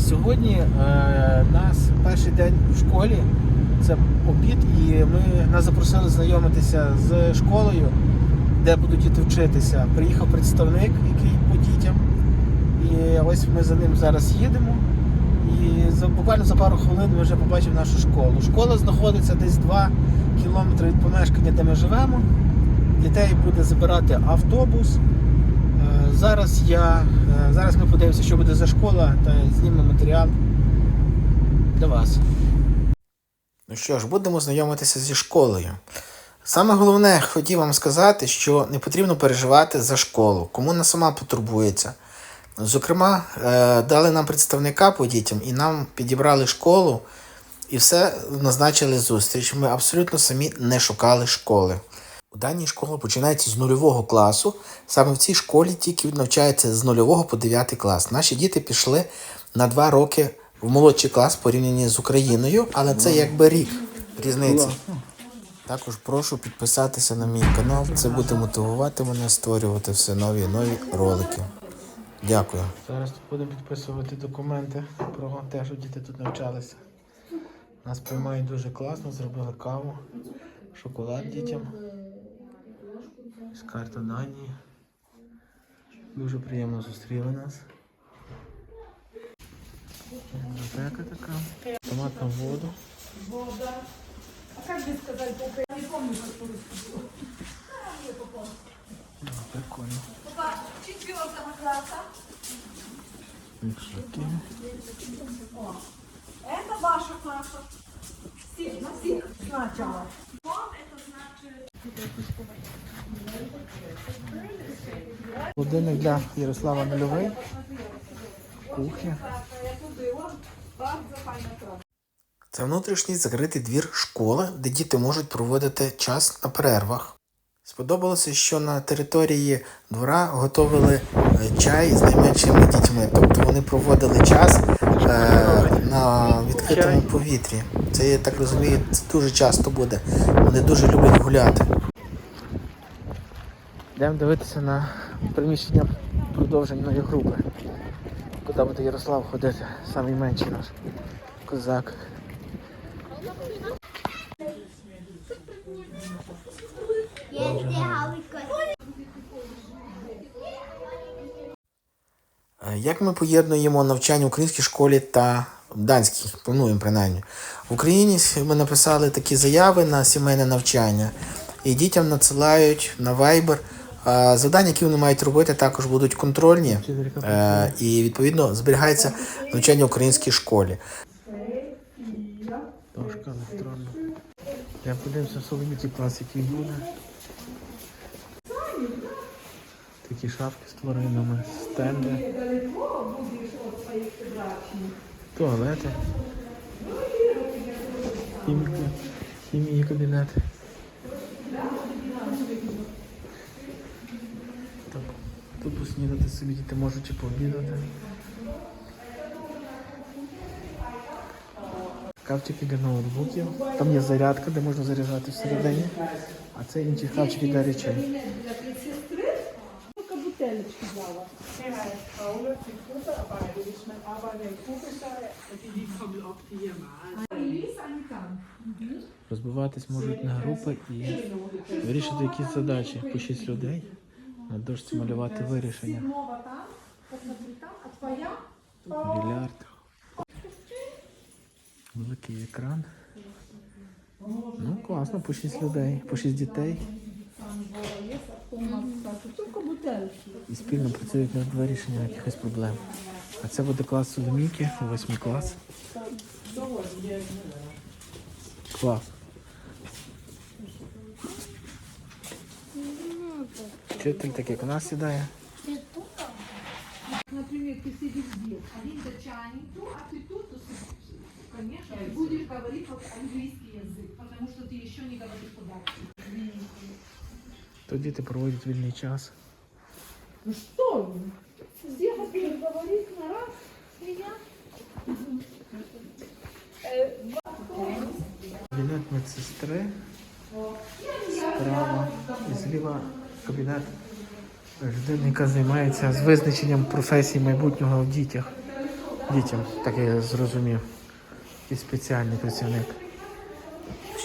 Сьогодні е, нас перший день в школі, це обід, і ми нас запросили знайомитися з школою, де будуть діти вчитися. Приїхав представник, який по дітям. І ось ми за ним зараз їдемо. І за, буквально за пару хвилин ми вже побачимо нашу школу. Школа знаходиться десь 2 кілометри від помешкання, де ми живемо. Дітей буде забирати автобус. Зараз я е, зараз ми подивимося, що буде за школа, та знімемо матеріал для вас. Ну що ж, будемо знайомитися зі школою. Саме головне, хотів вам сказати, що не потрібно переживати за школу, комуна сама потурбується. Зокрема, е, дали нам представника по дітям і нам підібрали школу і все назначили зустріч. Ми абсолютно самі не шукали школи. У даній школі починається з нульового класу. Саме в цій школі тільки навчається з нульового по 9 клас. Наші діти пішли на 2 роки в молодший клас порівняні з Україною, але це якби рік різниці. Також прошу підписатися на мій канал. Це буде мотивувати мене створювати все нові і нові ролики. Дякую. Зараз тут будемо підписувати документи про те, що діти тут навчалися. Нас приймають дуже класно, зробили каву, шоколад дітям. Ось карта Данії. Дуже приємно зустріли нас. Бібліотека така. Томатна воду. Ну, Прикольно. Четвертого класса. Мішаки. Это ваша класса. Всех, на всех сначала. Вам это значит... Годинник для Ярослава Нульовий. Кухня. Це внутрішній закритий двір школи, де діти можуть проводити час на перервах. Сподобалося, що на території двора готували е, чай з найменшими дітьми, тобто вони проводили час е, на відкритому повітрі. Це я так розумію, це дуже часто буде. Вони дуже люблять гуляти. Йдемо дивитися на приміщення продовженої групи. Куди буде Ярослав ходити, самий менший наш козак. Як ми поєднуємо навчання в українській школі та данській? Плануємо принаймні. В Україні ми написали такі заяви на сімейне навчання, і дітям надсилають на Viber. Завдання, які вони мають робити, також будуть контрольні. Е, І відповідно зберігається навчання в українській школі. Дошка електронна. Я подивимося соломіті клас, який буде. Такі шафки з тваринами, стенди. Туалети. Хіміка. Хімії кабінет. Тут поснідати собі діти можуть чи пообідати. Шкафчики для ноутбуків. Там є зарядка, де можна заряджати всередині. А це інші шкафчики для речей. Розбиватись можуть на групи і вирішити якісь задачі по 6 людей. На дошці малювати вирішення. Снова там, посмотри там, а твоя? Більярд. Великий екран. Ну, класно, по 6 людей, по 6 дітей. І спільно працюють над вирішенням якихось проблем. А це буде клас Соломійки, 8 клас. Клас. Вчитель так як у нас сідає. Например, ты сидишь здесь, один за чайником, а ты тут, то сидишь. Конечно, ты будешь говорить вот английский язык, потому что ты еще не говоришь по-датски. Тут діти проводять вільний час. Ну что вы? Где вы говорить на раз? И я? Кабінет медсестри. Справа і зліва кабінет людини, яка займається з визначенням професії майбутнього в дітях. дітям, так я зрозумів. І спеціальний працівник.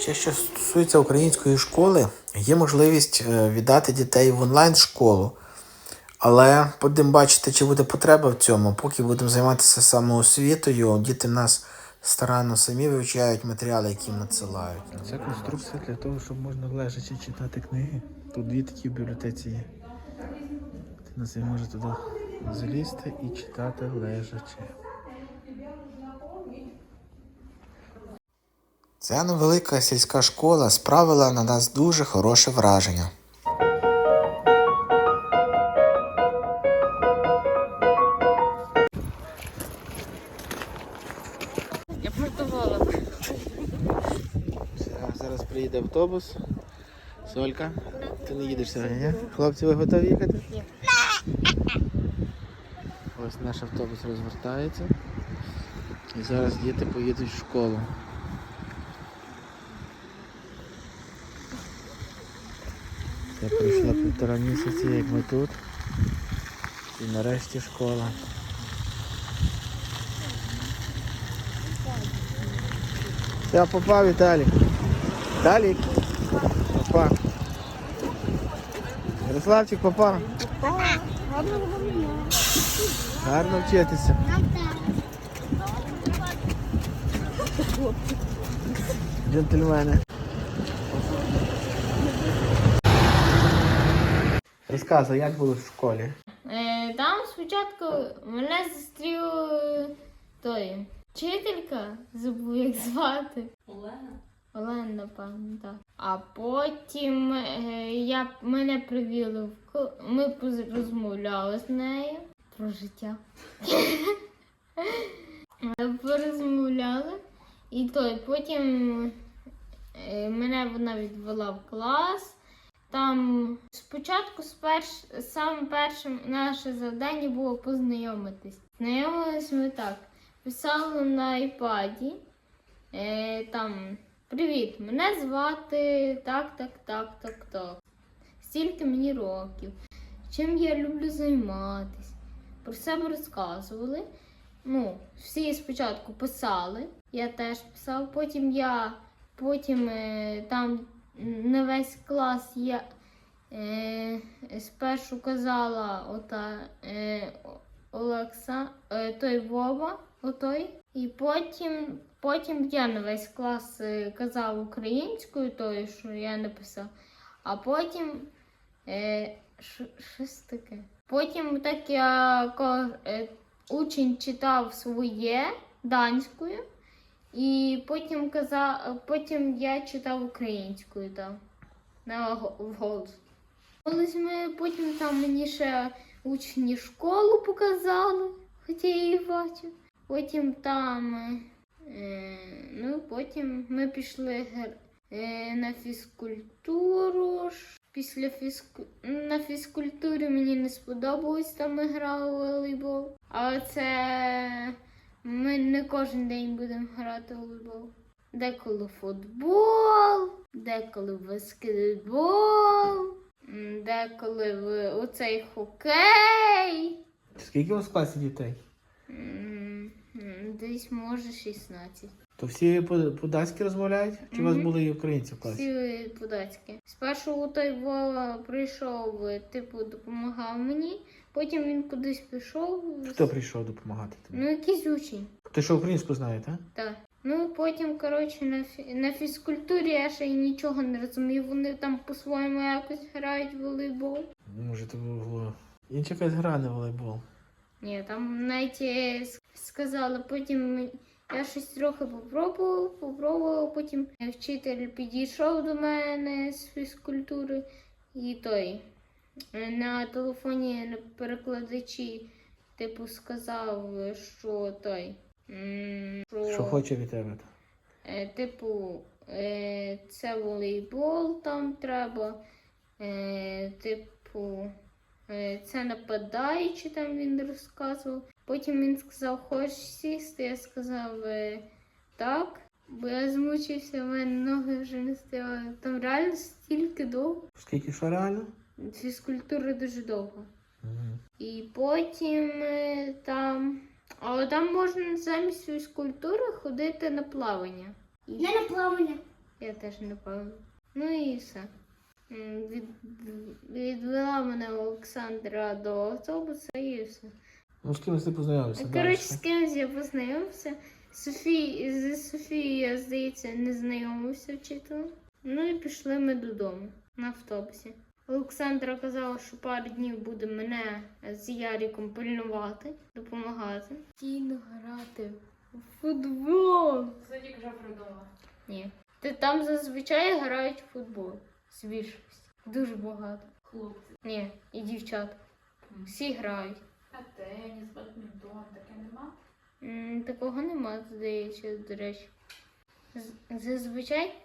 Ще що стосується української школи, є можливість е, віддати дітей в онлайн школу. Але будемо бачити, чи буде потреба в цьому. Поки будемо займатися самоосвітою, діти в нас старанно самі вивчають матеріали, які їм надсилають. Це конструкція для того, щоб можна лежачи читати книги. Тут дві такі в бібліотеці є. Собі може туди залізти і читати лежачи. Ця невелика сільська школа справила на нас дуже хороше враження. Я продавала. Зараз приїде автобус. Солька, ти не їдеш сьогодні, ні? Хлопці, ви готові їхати? Ні. Ось наш автобус розвертається. І зараз діти поїдуть в школу. Це пройшло півтора місяці, як ми тут. І нарешті школа. Я попав, Віталік. Віталік. Попа. Ярославчик попав. Гарно вчитися. Джентльмени. Розказуй, як було в школі? Е, там спочатку мене зустрів е, той вчителька, забув як звати. Олена. Олена, напевно, так. А потім е, я, мене привіли в ми розмовляли з нею про життя. Порозмовляли. І той потім е, мене вона відвела в клас. Там спочатку сперш, саме першим наше завдання було познайомитись. Знайомились ми так. Писали на айпаді. Е, там Привіт, мене звати так, так, так, так, так. Стільки мені років. Чим я люблю займатися. Про себе розказували. Ну, всі спочатку писали, я теж писав, потім я, потім е, там на весь клас я е, спершу казала ота е, Олекса, е, той Вова, отой. І потім, потім я на весь клас е, казав українською, тою, що я написав. А потім е, що- щось таке. Потім так я е, учень читав своє данською, і потім казав, потім я читав українською там на го- вголос. Колись ми потім там мені ще учні школу показали, хоча я її бачив. Потім там, е, ну потім ми пішли е, на фізкультуру. Після фізку... на фізкультурі мені не сподобалось, там ми грали в волейбол. Але це ми не кожен день будемо грати в волейбол. Деколи футбол, деколи баскетбол, деколи в оцей хокей. Скільки у вас в класі дітей? Десь може 16. То всі по- по-датськи розмовляють? Чи у вас були і українці в класі? Всі податки. Спершу той Вова прийшов, типу, допомагав мені, потім він кудись пішов. Хто прийшов допомагати тобі? Ну, якийсь учень. Ти що українську знає, так? Так. Ну, потім, коротше, на, фі... на фізкультурі я ще й нічого не розумів. Вони там по-своєму якось грають в волейбол. Може, це було інша якась гра не волейбол. Ні, там навіть сказали, потім я щось трохи попробував, попробував, потім вчитель підійшов до мене з фізкультури і той е, на телефоні на перекладачі, типу, сказав, що той. м, Що хоче від тебе? Е, Типу, е, це волейбол там треба. Типу, це нападаючи, там він розказував. Потім він сказав, хочеш сісти? Я сказав е, так. Бо я змучився, в мене ноги вже не стояли. Там реально стільки довго. Скільки що реально? Фізкультури дуже довго. Угу. І потім е, там Але там можна замість фізкультури ходити на плавання. Не на плавання. Я теж не плаваю. Ну і все. Відвела мене Олександра до автобуса і все. Ну, з кимось ти познайомився. Коротше, з кимось я познайомився. Софі... З Софією, я, здається, не знайомився вчителем. Ну і пішли ми додому на автобусі. Олександра казала, що пару днів буде мене з Яріком пильнувати, допомагати. Тіно грати у футбол. Тільки вже придумала. Ні. Ти там зазвичай грають в футбол. З більшості. Дуже багато. Хлопці. Ні, і дівчата. Всі грають. А теніс, бадмінтон, таке нема? М, Такого нема, здається, до речі. З- Зазвичай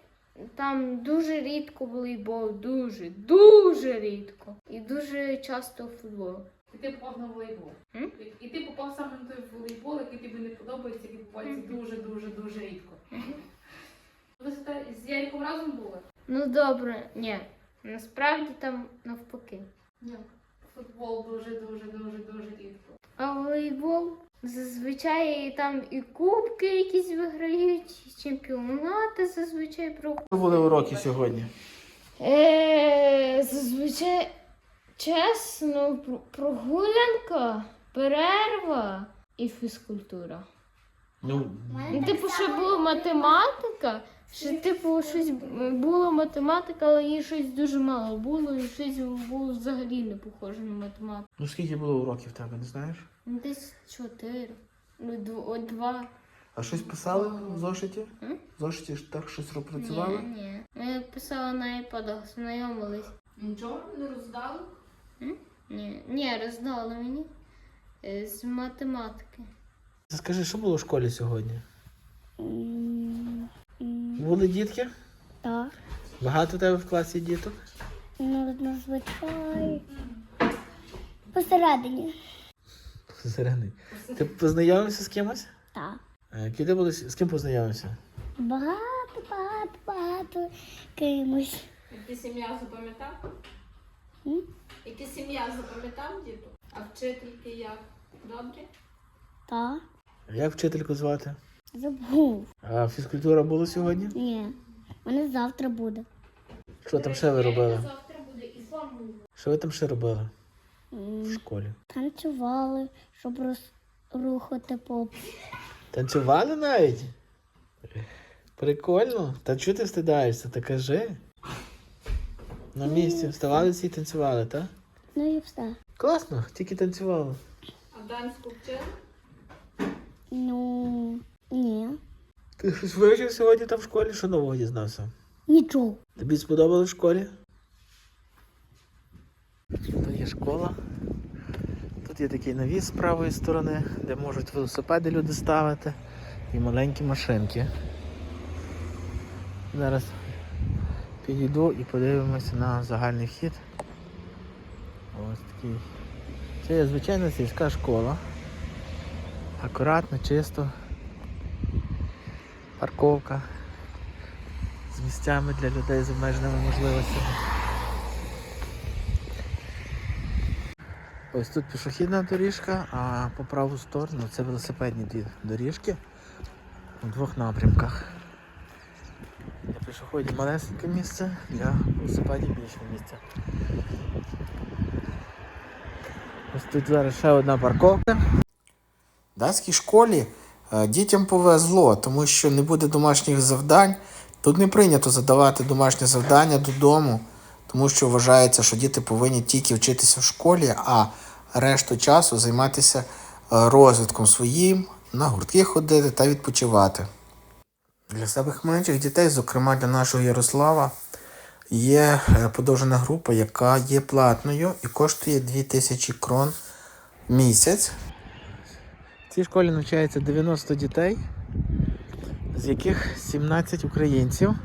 там дуже рідко волейбол, дуже, дуже рідко. І дуже часто футбол. І ти попав на волейбол. М? І- І ти попав саме на той волейбол, який тобі не подобається, який попається дуже, дуже, дуже рідко. Ви з- з Яриком разом були? Ну добре, ні. Насправді там навпаки. Ні. Футбол дуже, дуже, дуже, дуже рідко. А волейбол зазвичай там і кубки якісь виграють, і чемпіонати зазвичай проходять. були уроки сьогодні? Е, зазвичай, чесно, про- прогулянка, перерва і фізкультура. Ну, Ну, типу, ще була математика, ще типу щось було математика, але її щось дуже мало було, і щось було взагалі не похоже на математику. ну скільки було уроків в тебе, не знаєш? Ну, Десь чотири, ну дв- два. А щось писали в зошиті? М? В зошиті ж так щось Ні, пропрацювали? ні. Ми писали на айпадах, знайомились. Нічого не роздали? Ні, ні, роздали мені е, з математики. Скажи, що було в школі сьогодні? Були дітки? Так. Багато у тебе в класі діток? Ну, зазвичай. Посередині. Зелений. Ти познайомився з кимось? Так. Е, були з ким познайомився? Багато, багато, багато кимось. Які сім'я запам'ятав? Які сім'я запам'ятав діток? А вчительки як? Добре? Так. Як вчительку звати? Забув. А фізкультура була сьогодні? Ні. Мене завтра буде. Що там ще ви робили? Завтра буде і формула. Що ви там ще робили в школі? Танцювали, щоб розрухати поп. Танцювали навіть? Прикольно. Та чого ти встидаєшся? Та кажи. На місці вставали всі і танцювали, так? Ну і все. Класно, тільки танцювали. А данську вчили? Ну, ні. Ти щось вивчив сьогодні там в школі, що нового дізнався? Нічого. Тобі сподобалось в школі? Тут є школа. Тут є такий навіс з правої сторони, де можуть велосипеди люди ставити і маленькі машинки. Зараз підійду і подивимося на загальний вхід. Ось такий. Це є звичайна сільська школа. Акуратно, чисто. Парковка з місцями для людей з обмеженими можливостями. Ось тут пішохідна доріжка, а по праву сторону це велосипедні дві доріжки у двох напрямках. Для пішоходів малесеньке місце, для велосипедів більше місця. Ось тут зараз ще одна парковка. В датській школі дітям повезло, тому що не буде домашніх завдань. Тут не прийнято задавати домашні завдання додому, тому що вважається, що діти повинні тільки вчитися в школі, а решту часу займатися е, розвитком своїм, на гуртки ходити та відпочивати. Для самих менших дітей, зокрема для нашого Ярослава, є е, подовжена група, яка є платною і коштує 2000 крон в місяць. Цій школі навчається 90 дітей, з яких 17 українців.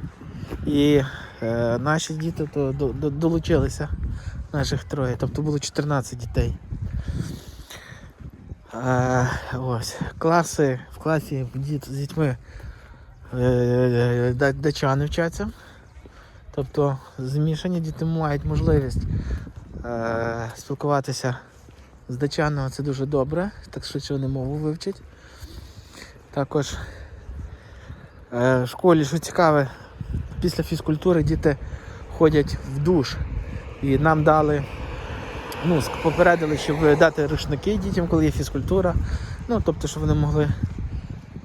І е, наші діти то до, до, долучилися, наших троє, тобто було 14 дітей. Е, ось. Класи, в класі діт, з дітьми е, да- дачани вчаться. Тобто змішані діти мають можливість е, спілкуватися з дачаного це дуже добре, так швидше вони мову вивчать. Також е, в школі, що цікаве, після фізкультури діти ходять в душ. І нам дали, ну, попередили, щоб дати рушники дітям, коли є фізкультура. Ну, тобто, щоб вони могли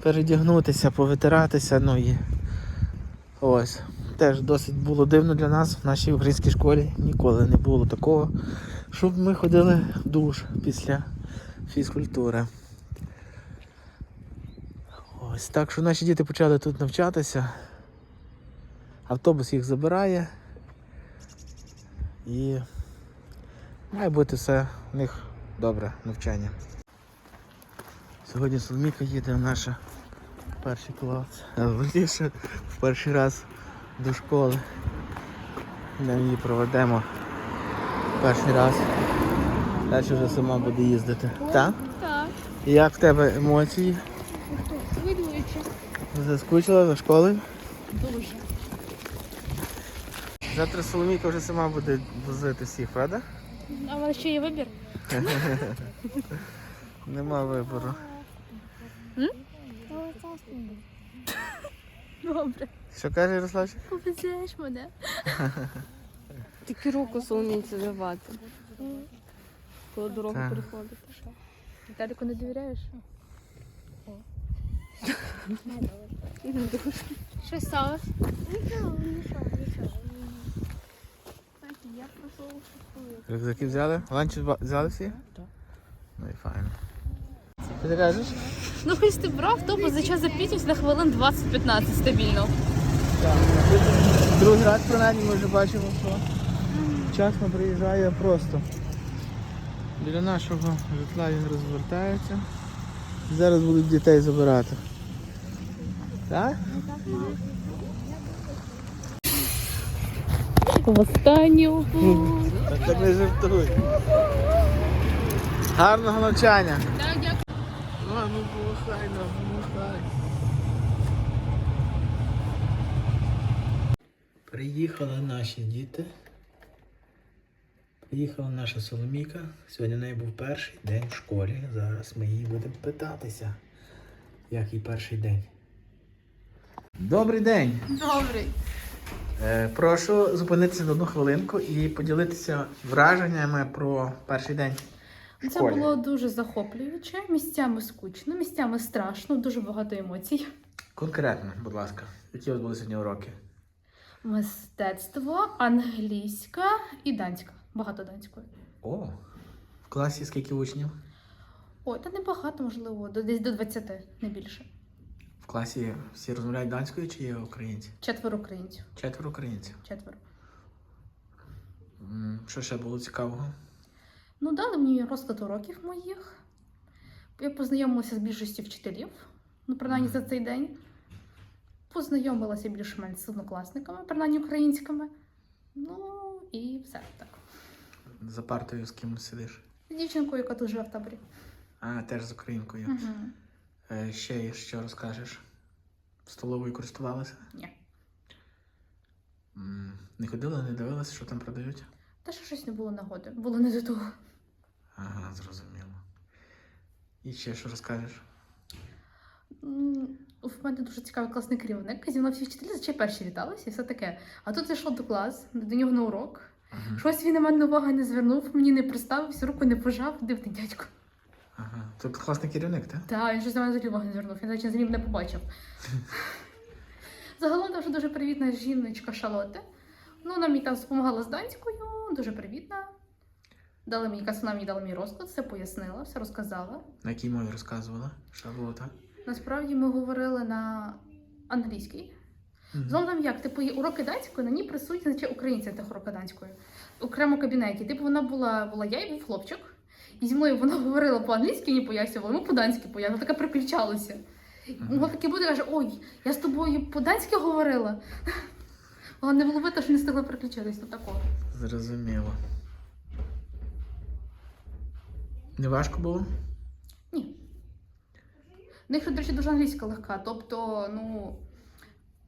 передягнутися, повитиратися. Ну і ось. Теж досить було дивно для нас в нашій українській школі. Ніколи не було такого, щоб ми ходили душ після фізкультури. Ось так що наші діти почали тут навчатися. Автобус їх забирає. І має бути все в них добре навчання. Сьогодні Соломіка їде в наш перший клас, верніше в перший раз до школи. Ми її проведемо перший раз. Далі вже сама буде їздити. Так? Так, як в тебе емоції? хвилююче. Заскучила за школою? Дуже. Завтра Соломійка вже сама буде возити всіх, правда? А у вас ще є вибір? Нема вибору. Добре. Що каже Ярославчик? Повезеш мене. Тільки руку соломійці давати. Коли дорогу Так. переходити. Віталіку не довіряєш? Що сталося? Рюкзаки взяли? Ланчі зба- взяли всі? Так. Ну і файно. Ти кажеш? Ну, хоч ти брав автобус за час запізнився на хвилин 20-15 стабільно. Так. Другий раз принаймні ми вже бачимо, що вчасно приїжджає просто. Біля нашого житла він розвертається. Зараз будуть дітей забирати. Так? В останню. Так, не жартуй. Гарного навчання. Так, дякую. Ну помахай нам, помахай. Приїхали наші діти. Приїхала наша Соломійка. Сьогодні в неї був перший день в школі. Зараз ми її будемо питатися, як їй перший день. Добрий день! Добрий. Е, прошу зупинитися на одну хвилинку і поділитися враженнями про перший день. в Це школі. було дуже захоплююче, місцями скучно, місцями страшно, дуже багато емоцій. Конкретно, будь ласка, які у вас були сьогодні уроки? Мистецтво, англійська і данська. Багато данської. О, в класі скільки учнів? Ой, та небагато, можливо, до- десь до 20, не більше. В класі всі розмовляють данською чи є українці? Четверо українців. Четверо українців. Четверо. М, Що ще було цікавого? Ну, дали мені розклад уроків моїх. Я познайомилася з більшістю вчителів, ну, принаймні за цей день. Познайомилася більш-менш з однокласниками, принаймні українськими. Ну і все так. За партою з ким сидиш? З дівчинкою, яка тут живе в таборі. А, теж з українкою. Угу. Е, ще що розкажеш? Столовою користувалася? Ні. М, Не ходила, не дивилася, що там продають? Та ще щось не було нагоди. Було не до того. Ага, зрозуміло. І ще що розкажеш? М, В мене дуже цікавий класний керівник. Зі мною всі вчителі зазвичай перші віталися і все таке. А тут зайшов до клас, до нього на урок. Ага. Щось він на мене уваги не звернув, мені не представився, руку не пожав, дивний дядько. ага. Це класний керівник, так? Та він щось на мене взагалі уваги не звернув, він навіть взагалі не побачив. Загалом дуже дуже привітна жіночка Шалоте. Ну, вона мені там допомагала з данською, дуже привітна. Дали мені вона мені дала мій розклад, все пояснила, все розказала. На якій мові розказувала? Так? Насправді ми говорили на англійській. Знову як, типу, є уроки данської, на ній присутні наче українці тих уроках данської. В окремому кабінеті. Типу, вона була, була я і був хлопчик. І зі мною вона говорила по-англійськи, не пояснювала, ми по-данськи пояснювали, така приключалася. Могло таке буде, каже, ой, я з тобою по-данськи говорила. Але не було видно, що не встигла переключитись до такого. Зрозуміло. Не важко було? Ні. В них, до речі, дуже англійська легка. Тобто, ну,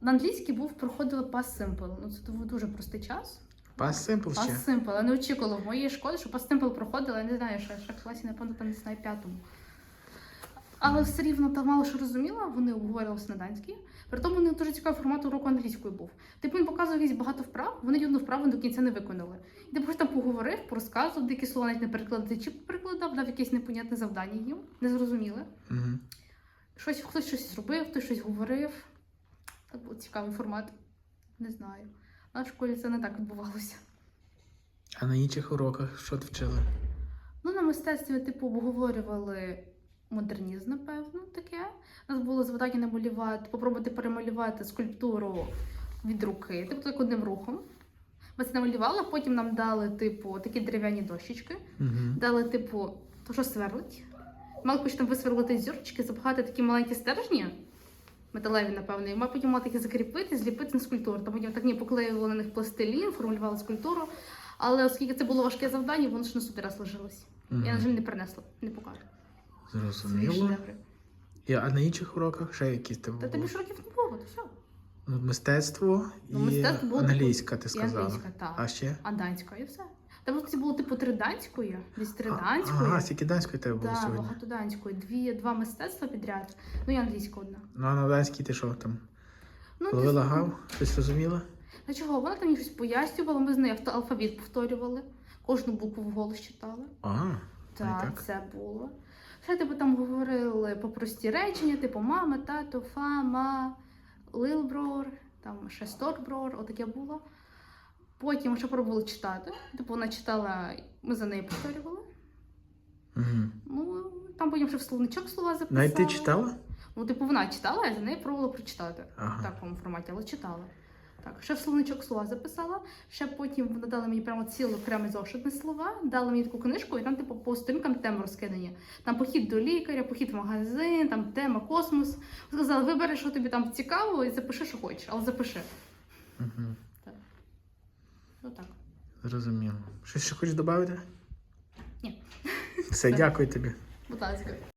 на англійській був проходили past simple. Ну, це був дуже простий час. Пас Simple ще. Пас Simple. Я не очікувала в моїй школі, що Пас Simple проходила, я не знаю, що ще в класі, напевно, там не знаю, п'ятому. Але все рівно там мало що розуміла, вони обговорювалися на данській. При тому не дуже цікавий формат уроку англійської був. Типу він показував якісь багато вправ, вони одну вправу до кінця не виконали. І типу щось там поговорив, порозказував, деякі слова навіть не перекладати, чи перекладав, дав якесь непонятне завдання їм, незрозуміле. Угу. Щось, хтось щось зробив, хтось щось говорив. Так був цікавий формат. Не знаю. А в школі це не так відбувалося. А на інших уроках що ти вчили? Ну, на мистецтві, типу, обговорювали модернізм, напевно, таке. У нас було завдання намалювати, попробувати перемалювати скульптуру від руки, тобто як одним рухом. Ми це намалювали, потім нам дали, типу, такі дерев'яні дощечки, Угу. дали, типу, то що сверлить. Мали там висверлити зірочки, запхати такі маленькі стержні, металеві, напевно, і ми потім мали такі закріпити, зліпити на скульптуру. Там потім так ні, поклеювали на них пластилін, формулювали скульптуру. Але оскільки це було важке завдання, воно ж на супер раз ложилось. Я, на жаль, не принесла, не покажу. Свої Зрозуміло. шедеври. І, а на інших уроках ще якісь там Та були? тобі ж років не було, то все. Ну, Мистецтво і Ну, мистецтво було англійська, ти І сказала. англійська, так. А ще? А данська і все. Там просто було типу три данської, десь три А- данської. Ага, стільки данської тебе було Так, сьогодні. багато данської. Дві, два мистецтва підряд. Ну і англійська одна. Ну а на данській ти що там? Ну, Ловила десь- гав? Щось розуміла? А чого? Вона там щось пояснювала, ми з нею алфавіт повторювали, кожну букву вголос читали. А, Так, так. це було. Ще типу там говорили по прості речення, типу мама, тато, фама, лилброр, там ще сторброр, отаке було. Потім ще пробували читати. Типу вона читала, ми за нею повторювали. Угу. Ну, там потім ще в словничок слова записали. Навіть ти читала? Ну, типу, вона читала, я за нею пробувала прочитати Ага. в такому форматі, але читала. Так, ще в словничок слова записала. Ще потім вона дала мені прямо цілий окремий зошит на слова, дала мені таку книжку, і там, типу, по сторінкам теми розкидані. Там похід до лікаря, похід в магазин, там тема космос. Сказала, вибери, що тобі там цікаво, і запиши, що хочеш, але запиши. Угу. Ну так. Зрозуміло. Щось ще хочеш додати? Ні. Все, дякую тобі. Будь ласка.